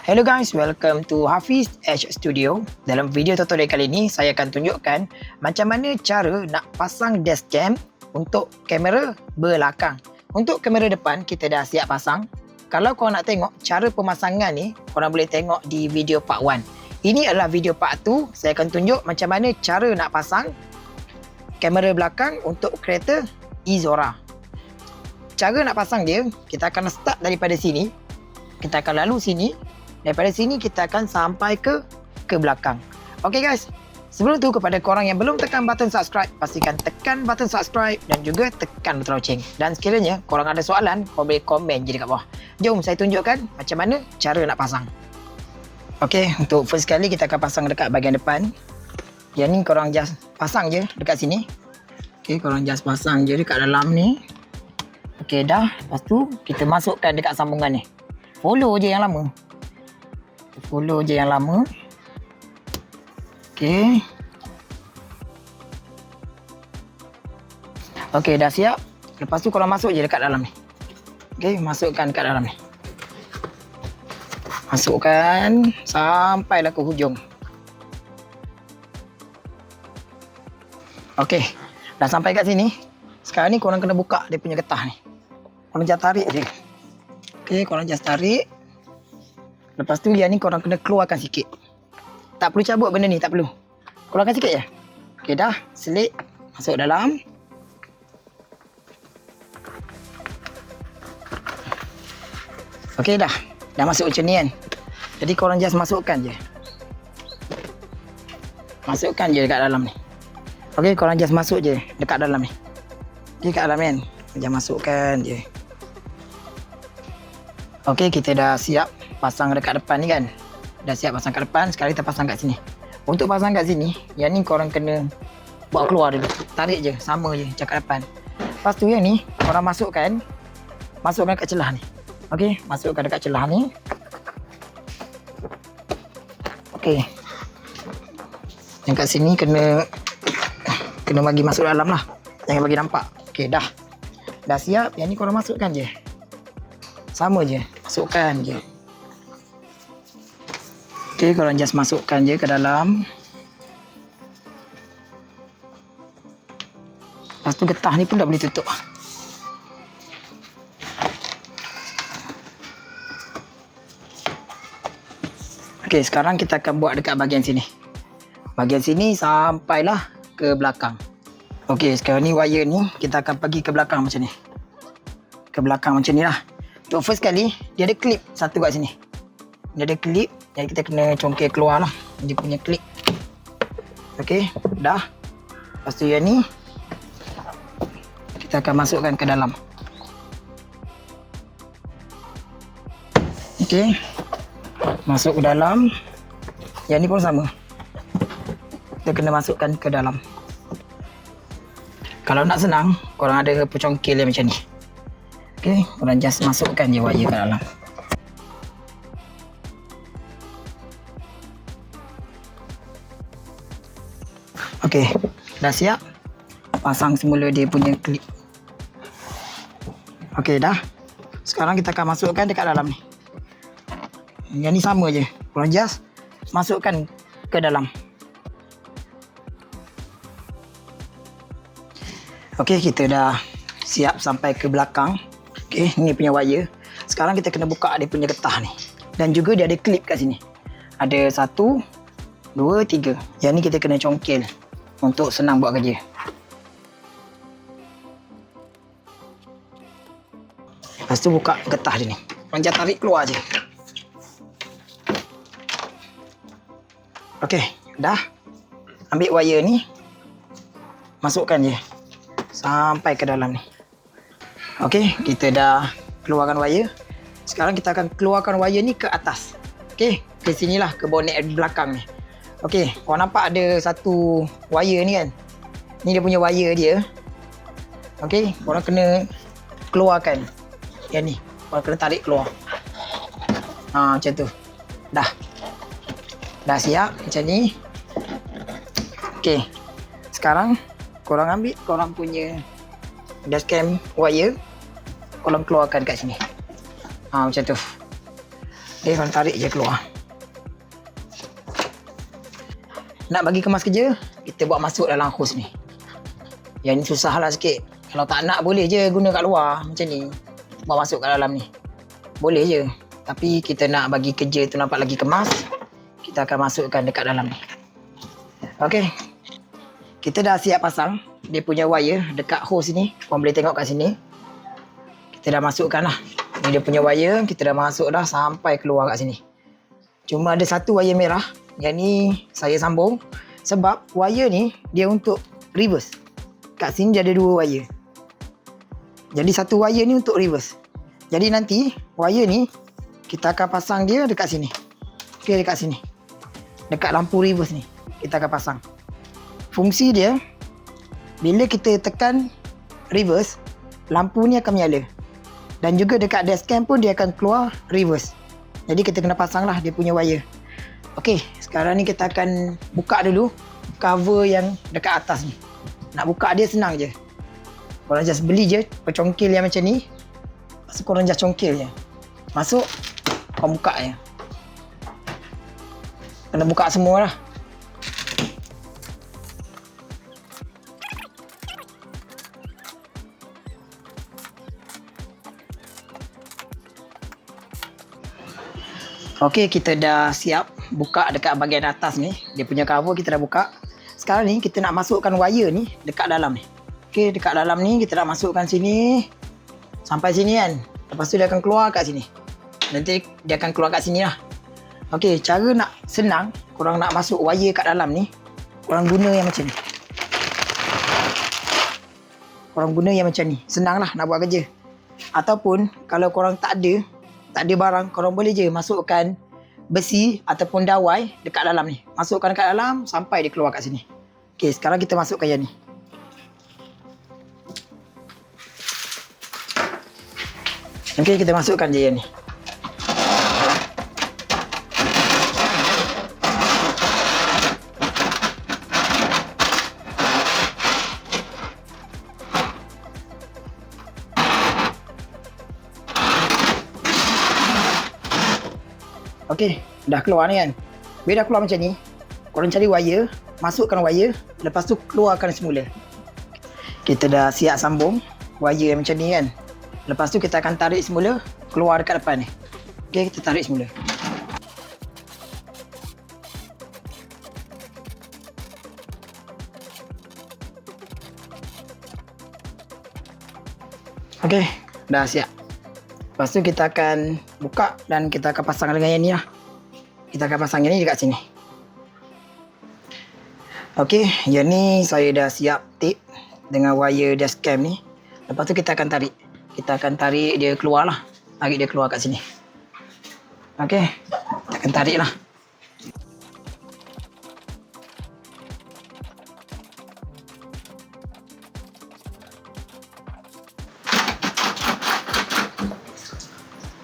Hello guys, welcome to Hafiz H Studio. Dalam video tutorial kali ini, saya akan tunjukkan macam mana cara nak pasang dashcam untuk kamera belakang. Untuk kamera depan, kita dah siap pasang. Kalau korang nak tengok cara pemasangan ni, korang boleh tengok di video part 1. Ini adalah video part 2, saya akan tunjuk macam mana cara nak pasang kamera belakang untuk kereta Izora. Cara nak pasang dia, kita akan start daripada sini. Kita akan lalu sini. Daripada sini kita akan sampai ke ke belakang. Okay guys, sebelum tu kepada korang yang belum tekan button subscribe, pastikan tekan button subscribe dan juga tekan button loceng. Dan sekiranya korang ada soalan, korang boleh komen je dekat bawah. Jom saya tunjukkan macam mana cara nak pasang. Okay, untuk first kali kita akan pasang dekat bahagian depan. Yang ni korang just pasang je dekat sini. Okay, korang just pasang je dekat dalam ni. Okay, dah. Lepas tu, kita masukkan dekat sambungan ni. Follow je yang lama. Follow je yang lama. Okay. Okay, dah siap. Lepas tu korang masuk je dekat dalam ni. Okay, masukkan dekat dalam ni. Masukkan sampailah ke hujung. Okey, dah sampai kat sini. Sekarang ni korang kena buka dia punya getah ni. Korang just tarik je. Okey, korang just tarik. Lepas tu yang ni korang kena keluarkan sikit. Tak perlu cabut benda ni, tak perlu. Keluarkan sikit je. Okey dah, selit. Masuk dalam. Okey dah. Dah masuk macam ni kan. Jadi korang just masukkan je. Masukkan je dekat dalam ni. Okey, korang just masuk je dekat dalam ni. Okey, kat dalam kan. Just masukkan je. Okey, kita dah siap pasang dekat depan ni kan. Dah siap pasang kat depan, sekarang kita pasang kat sini. Untuk pasang kat sini, yang ni korang kena bawa keluar dulu. Tarik je, sama je macam kat depan. Lepas tu yang ni, korang masukkan. Masukkan kat celah ni. Okey, masukkan dekat celah ni. Okey. Yang kat sini kena kena bagi masuk dalam lah. Jangan bagi nampak. Okey, dah. Dah siap. Yang ni korang masukkan je. Sama je. Masukkan je. Okey, korang just masukkan je ke dalam. Lepas tu getah ni pun dah boleh tutup. Okey, sekarang kita akan buat dekat bahagian sini. Bahagian sini sampailah ke belakang. Okey, sekarang ni wire ni kita akan pergi ke belakang macam ni. Ke belakang macam ni lah. Untuk first kali, dia ada clip satu kat sini. Dia ada clip, jadi kita kena congkel keluar lah. Dia punya clip. Okey, dah. Lepas tu yang ni, kita akan masukkan ke dalam. Okey. Masuk ke dalam. Yang ni pun sama. Kita kena masukkan ke dalam. Kalau nak senang, korang ada pecongkil yang macam ni. Okey, korang just masukkan je wire ke dalam. Okey, dah siap. Pasang semula dia punya klip. Okey, dah. Sekarang kita akan masukkan dekat dalam ni. Yang ni sama je. Korang just masukkan ke dalam. Okey, kita dah siap sampai ke belakang. Okey, ni punya wire. Sekarang kita kena buka dia punya getah ni. Dan juga dia ada klip kat sini. Ada satu, dua, tiga. Yang ni kita kena congkel untuk senang buat kerja. Lepas tu buka getah dia ni. Panjat tarik keluar je. Okey, dah. Ambil wire ni. Masukkan je. Sampai ke dalam ni. Okey, kita dah keluarkan wire. Sekarang kita akan keluarkan wire ni ke atas. Okey, ke sinilah ke bonet belakang ni. Okey, kau nampak ada satu wire ni kan? Ni dia punya wire dia. Okey, korang kena keluarkan. Yang ni, korang kena tarik keluar. Ha, macam tu. Dah. Dah siap macam ni. Okey. Sekarang korang ambil korang punya dashcam wire. Korang keluarkan kat sini. Ha, macam tu. Okay, korang tarik je keluar. Nak bagi kemas kerja, kita buat masuk dalam hose ni. Yang ni susah lah sikit. Kalau tak nak boleh je guna kat luar macam ni. Buat masuk kat dalam ni. Boleh je. Tapi kita nak bagi kerja tu nampak lagi kemas. Kita akan masukkan dekat dalam ni. Okay. Kita dah siap pasang dia punya wire dekat hose ni. Korang boleh tengok kat sini. Kita dah masukkan lah. Ni dia punya wire. Kita dah masuk dah sampai keluar kat sini. Cuma ada satu wire merah. Yang ni saya sambung. Sebab wire ni dia untuk reverse. Kat sini dia ada dua wire. Jadi satu wire ni untuk reverse. Jadi nanti wire ni kita akan pasang dia dekat sini. Okey dekat sini. Dekat lampu reverse ni kita akan pasang. Fungsi dia bila kita tekan reverse, lampu ni akan menyala. Dan juga dekat dashcam pun dia akan keluar reverse. Jadi kita kena pasang lah dia punya wire. Okey, sekarang ni kita akan buka dulu cover yang dekat atas ni. Nak buka dia senang je. Korang just beli je pecongkil yang macam ni. Lepas tu korang just congkil je. Masuk, korang buka je. Kena buka semua lah. Okey, kita dah siap buka dekat bahagian atas ni. Dia punya cover kita dah buka. Sekarang ni kita nak masukkan wire ni dekat dalam ni. Okey, dekat dalam ni kita nak masukkan sini. Sampai sini kan. Lepas tu dia akan keluar kat sini. Nanti dia akan keluar kat sini lah. Okey, cara nak senang, korang nak masuk wire kat dalam ni, korang guna yang macam ni. Korang guna yang macam ni. Senang lah nak buat kerja. Ataupun kalau korang tak ada, tak ada barang, korang boleh je masukkan besi ataupun dawai dekat dalam ni. Masukkan dekat dalam sampai dia keluar kat sini. Okey, sekarang kita masukkan yang ni. Okey, kita masukkan je yang ni. Dah keluar ni kan. Bila dah keluar macam ni, korang cari wire, masukkan wire, lepas tu keluarkan semula. Kita dah siap sambung wire macam ni kan. Lepas tu kita akan tarik semula, keluar dekat depan ni. Okey, kita tarik semula. Okey, dah siap. Lepas tu kita akan buka dan kita akan pasang dengan yang ni lah. Kita akan pasang yang ni dekat sini. Okey, yang ni saya dah siap tip dengan wire dashcam ni. Lepas tu kita akan tarik. Kita akan tarik dia keluar lah. Tarik dia keluar kat sini. Okey, kita akan tarik lah.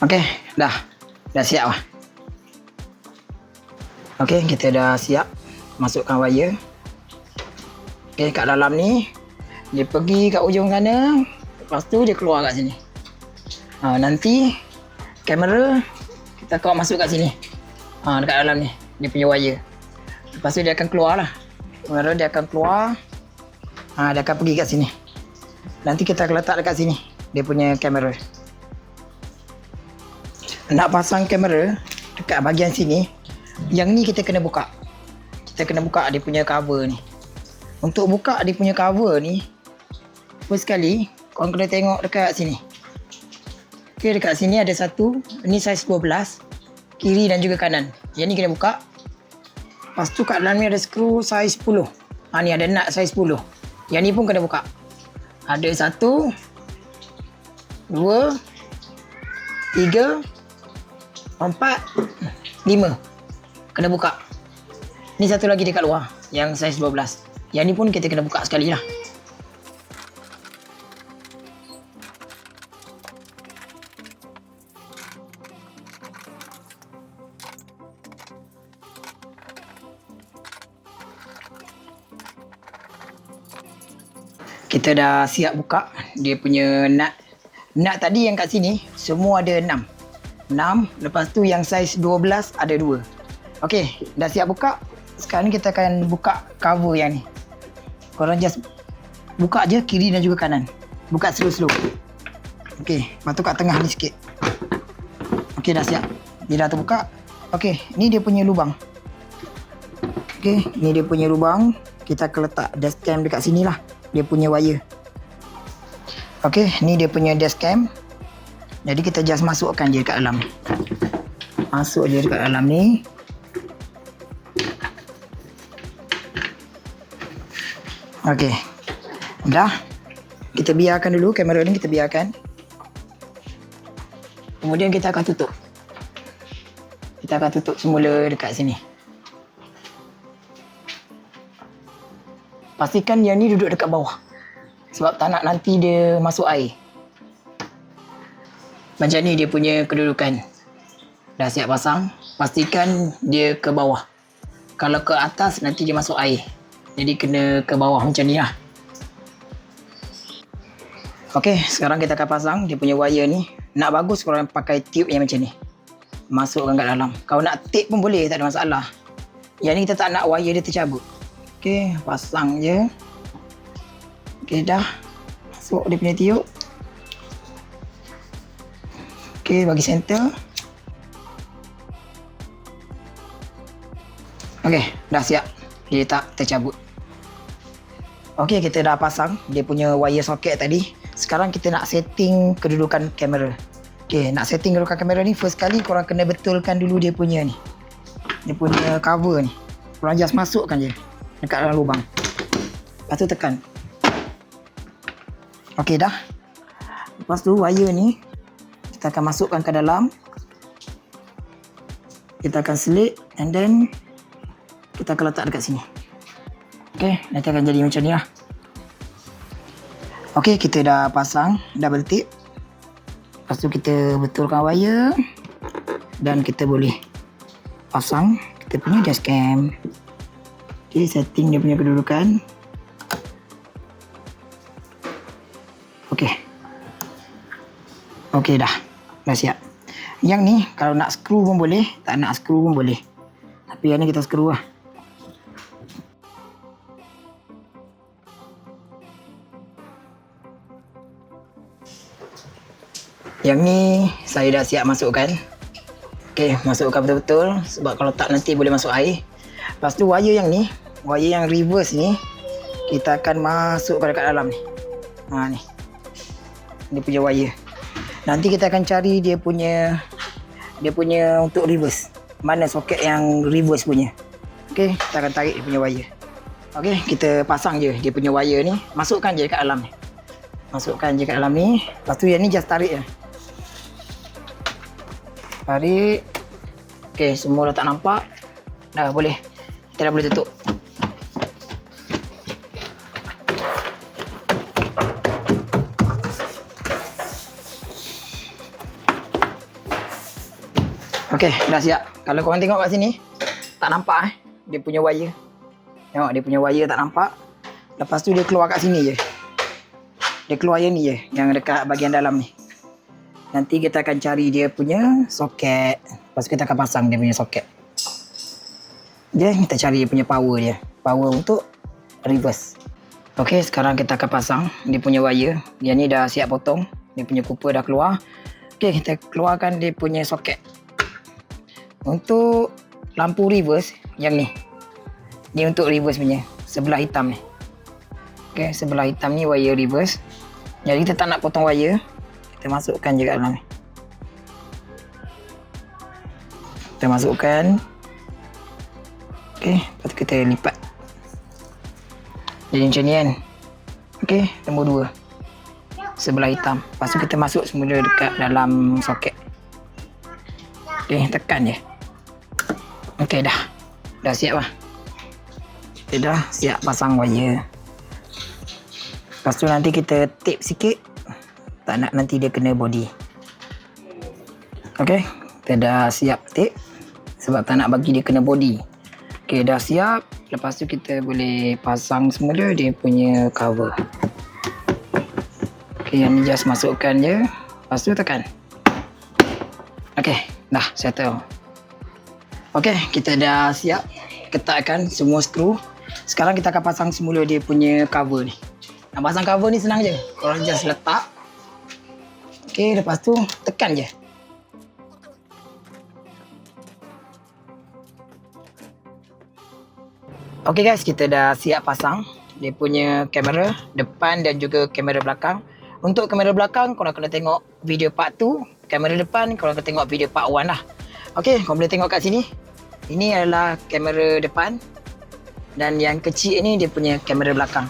Okey, dah. Dah siap lah. Okey, kita dah siap masukkan wire. Okey, kat dalam ni dia pergi kat ujung sana, lepas tu dia keluar kat sini. Ha, nanti kamera kita kau masuk kat sini. Ha, dekat dalam ni dia punya wire. Lepas tu dia akan keluar lah. Kamera dia akan keluar. Ha, dia akan pergi kat sini. Nanti kita akan letak dekat sini dia punya kamera nak pasang kamera dekat bahagian sini yang ni kita kena buka. Kita kena buka dia punya cover ni. Untuk buka dia punya cover ni first sekali? Korang kena tengok dekat sini. Ok dekat sini ada satu. Ni saiz 12 kiri dan juga kanan. Yang ni kena buka. Lepas tu kat dalam ni ada skru saiz 10 ha, ni ada nut saiz 10 yang ni pun kena buka. Ada satu dua tiga Empat Lima Kena buka. Ni satu lagi dekat luar Yang saiz 12 Yang ni pun kita kena buka sekali lah. Kita dah siap buka. Dia punya nut. Nut tadi yang kat sini Semua ada enam. 6. Lepas tu yang saiz 12 ada 2. Okey, dah siap buka. Sekarang ni kita akan buka cover yang ni. Korang just buka je kiri dan juga kanan. Buka slow-slow. Okey, tu kat tengah ni sikit. Okey, dah siap. Dia dah terbuka. Okey, ni dia punya lubang. Okey, ni dia punya lubang. Kita akan letak dashcam dekat sini lah. Dia punya wire. Okey, ni dia punya dashcam. Jadi kita just masukkan je dekat dalam. Masuk je dekat dalam ni. Okey. Dah. Kita biarkan dulu kamera ni kita biarkan. Kemudian kita akan tutup. Kita akan tutup semula dekat sini. Pastikan yang ni duduk dekat bawah. Sebab tak nak nanti dia masuk air. Macam ni dia punya kedudukan. Dah siap pasang. Pastikan dia ke bawah. Kalau ke atas nanti dia masuk air. Jadi kena ke bawah macam ni lah. Okey, sekarang kita akan pasang dia punya wire ni. Nak bagus korang pakai tube yang macam ni. Masukkan kat dalam. Kalau nak tape pun boleh, tak ada masalah. Yang ni kita tak nak wire dia tercabut. Okey, pasang je. Okey, dah. Masuk dia punya tiup. Okey, bagi center. Okey, dah siap. Dia tak tercabut. Okey, kita dah pasang dia punya wire socket tadi. Sekarang kita nak setting kedudukan kamera. Okey, nak setting kedudukan kamera ni first kali korang kena betulkan dulu dia punya ni. Dia punya cover ni. Korang just masukkan je dekat dalam lubang. Lepas tu tekan. Okey dah. Lepas tu wire ni kita akan masukkan ke dalam. Kita akan selit and then kita akan letak dekat sini. Okey, nanti akan jadi macam ni lah. Okey, kita dah pasang double tip. Lepas tu kita betulkan wire dan kita boleh pasang kita punya dashcam. Okey, setting dia punya kedudukan. Okey. Okey dah. Dah siap. Yang ni kalau nak screw pun boleh, tak nak screw pun boleh. Tapi yang ni kita screw lah. Yang ni saya dah siap masukkan. Okey, masukkan betul-betul sebab kalau tak nanti boleh masuk air. Lepas tu wire yang ni, wire yang reverse ni kita akan masukkan dekat dalam ni. Ha ni. Dia punya wire. Nanti kita akan cari dia punya dia punya untuk reverse. Mana soket yang reverse punya. Okey, kita akan tarik dia punya wire. Okey, kita pasang je dia punya wire ni, masukkan je dekat dalam ni. Masukkan je kat dalam ni. Lepas tu yang ni just tarik je. Tarik. Okey, semua dah tak nampak. Dah boleh. Kita dah boleh tutup. Okey, dah siap. Kalau korang tengok kat sini, tak nampak eh. Dia punya wire. Tengok dia punya wire tak nampak. Lepas tu dia keluar kat sini je. Dia keluar yang ni je, yang dekat bahagian dalam ni. Nanti kita akan cari dia punya soket. Lepas kita akan pasang dia punya soket. Dia kita cari dia punya power dia. Power untuk reverse. Okey, sekarang kita akan pasang dia punya wire. Yang ni dah siap potong. Dia punya cooper dah keluar. Okey, kita keluarkan dia punya soket. Untuk lampu reverse yang ni. Ni untuk reverse punya. Sebelah hitam ni. Okey, sebelah hitam ni wire reverse. Jadi kita tak nak potong wire kita masukkan je kat dalam ni. Kita masukkan ok lepas tu kita lipat. Jadi macam ni kan? Ok nombor dua. Sebelah hitam. Lepas tu kita masuk semula dekat dalam soket. Ok tekan je. Ok dah. Dah siap lah. Kita dah siap pasang wire. Lepas tu nanti kita tape sikit tak nak nanti dia kena body ok kita dah siap tape sebab tak nak bagi dia kena body ok dah siap lepas tu kita boleh pasang semula dia punya cover ok yang ni just masukkan je lepas tu tekan Okey, dah settle. Okey, kita dah siap ketatkan semua skru. Sekarang kita akan pasang semula dia punya cover ni. Nak pasang cover ni senang je. Korang just letak. Okey, lepas tu tekan je. Okey guys, kita dah siap pasang dia punya kamera depan dan juga kamera belakang. Untuk kamera belakang, korang kena tengok video part 2. Kamera depan, korang kena tengok video part 1 lah. Okey, korang boleh tengok kat sini. Ini adalah kamera depan. Dan yang kecil ni dia punya kamera belakang.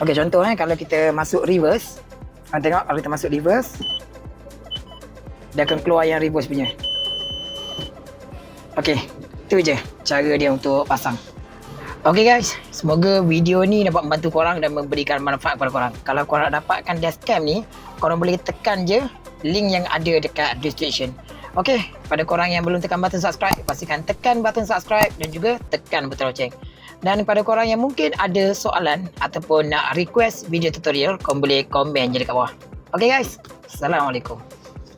Okey, contoh eh, kalau kita masuk reverse. Korang tengok kalau kita masuk reverse. Dia akan keluar yang reverse punya. Okey, tu je cara dia untuk pasang. Okay guys, semoga video ni dapat membantu korang dan memberikan manfaat kepada korang. Kalau korang dapatkan dashcam ni, korang boleh tekan je link yang ada dekat description. Okay, pada korang yang belum tekan button subscribe, pastikan tekan button subscribe dan juga tekan button loceng. Dan kepada korang yang mungkin ada soalan ataupun nak request video tutorial, korang boleh komen je dekat bawah. Okay guys, Assalamualaikum.